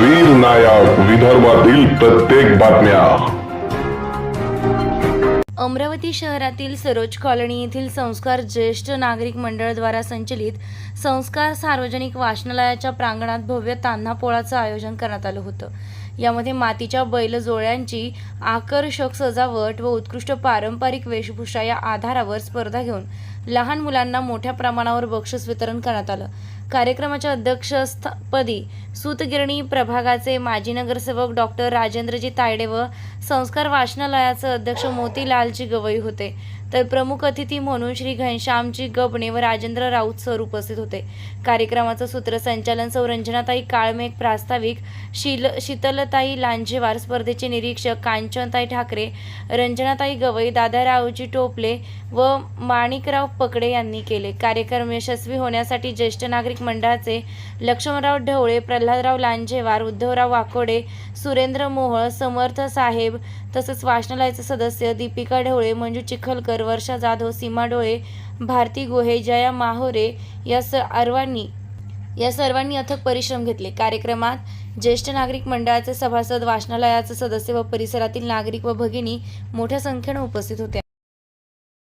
वीर नायक विदर्भातील प्रत्येक बातम्या. अमरावती शहरातील सरोज कॉलनी येथील संस्कार ज्येष्ठ नागरिक मंडळद्वारा संचलित संस्कार सार्वजनिक वाचनालयाच्या प्रांगणात भव्य तान्हा पोळाचं आयोजन करण्यात आलं होतं. यामध्ये मातीच्या बैलजोळ्यांची आकर्षक सजावट व उत्कृष्ट पारंपरिक वेशभूषा या आधारावर स्पर्धा घेऊन लहान मुलांना मोठ्या प्रमाणावर बक्षीस वितरण करण्यात आलं. कार्यक्रमाच्या अध्यक्षस्थपदी सूतगिरणी प्रभागाचे माजी नगरसेवक डॉक्टर राजेंद्रजी तायडे व संस्कार वाचनालयाचे अध्यक्ष मोतीलालजी गवई होते. तर प्रमुख अतिथी म्हणून श्री घनश्यामजी गबणे व राजेंद्र राऊत सर उपस्थित होते. कार्यक्रमाचं सूत्रसंचालन सौ रंजनाताई काळमेघ प्रास्ताविक शील शीतलताई लांजेवार स्पर्धेचे निरीक्षक कांचनताई ठाकरे रंजनाताई गवई दादारावजी टोपले व माणिकराव पकडे यांनी केले. कार्यक्रम यशस्वी होण्यासाठी ज्येष्ठ नागरिक मंडळाचे लक्ष्मणराव ढवळे प्रल्हादराव लांजेवार उद्धवराव वाकोडे सुरेंद्र मोहळ समर्थ साहेब तसंच वाचनालयाचे सदस्य दीपिका ढोळे मंजू चिखलकर वर्षा जाधव सीमा डोळे भारती गोहे जया माहोरे या सर्वांनी या सर्वांनी अथक परिश्रम घेतले. कार्यक्रमात ज्येष्ठ नागरिक मंडळाचे सभासद वाचनालयाचे सदस्य व परिसरातील नागरिक व भगिनी मोठ्या संख्येने उपस्थित होत्या.